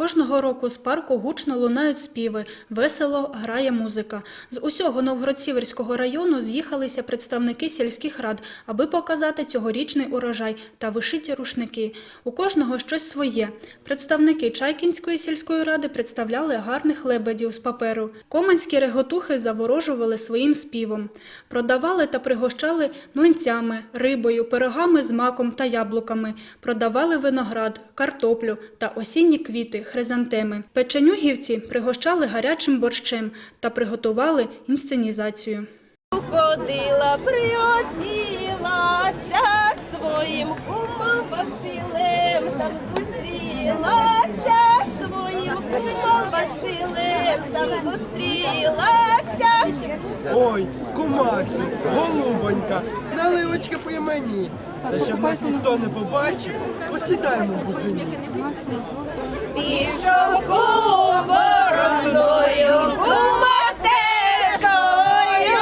Кожного року з парку гучно лунають співи, весело грає музика. З усього Новгород-Сіверського району з'їхалися представники сільських рад, аби показати цьогорічний урожай та вишиті рушники. У кожного щось своє. Представники Чайкінської сільської ради представляли гарних лебедів з паперу. Команські реготухи заворожували своїм співом. Продавали та пригощали млинцями, рибою, пирогами з маком та яблуками. Продавали виноград, картоплю та осінні квіти, хризантеми. Печенюгівці пригощали гарячим борщем та приготували інсценізацію. Ходила, приоділася своїм кумом Василем, там зустрілася своїм кумом Василем, там зустрілася. Ой, кумасю, голубонька, наливочка при мені. Та щоб нас ніхто не побачив, посідаємо в бузині. Пішов кум борозною, кума стежкою,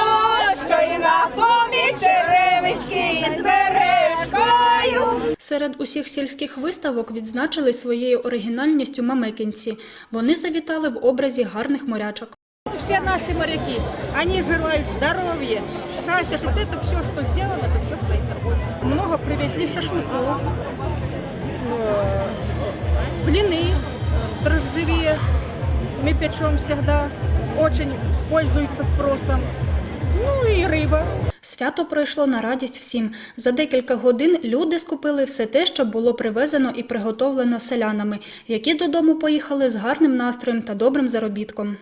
що й на комі черевички з бережкою. Серед усіх сільських виставок відзначили своєю оригінальністю мамекінці. Вони завітали в образі гарних морячок Все наши моряки, они желают здоровья, счастья. Вот это все, что сделано, это все своей работой. Много привезли шашлыков, э, блины э, дрожжевые. Мы печем всегда, очень пользуются спросом. Ну и рыба. Свято пройшло на радість всім. За декілька годин люди скупили все те, що було привезено і приготовлено селянами, які додому поїхали з гарним настроєм та добрим заробітком.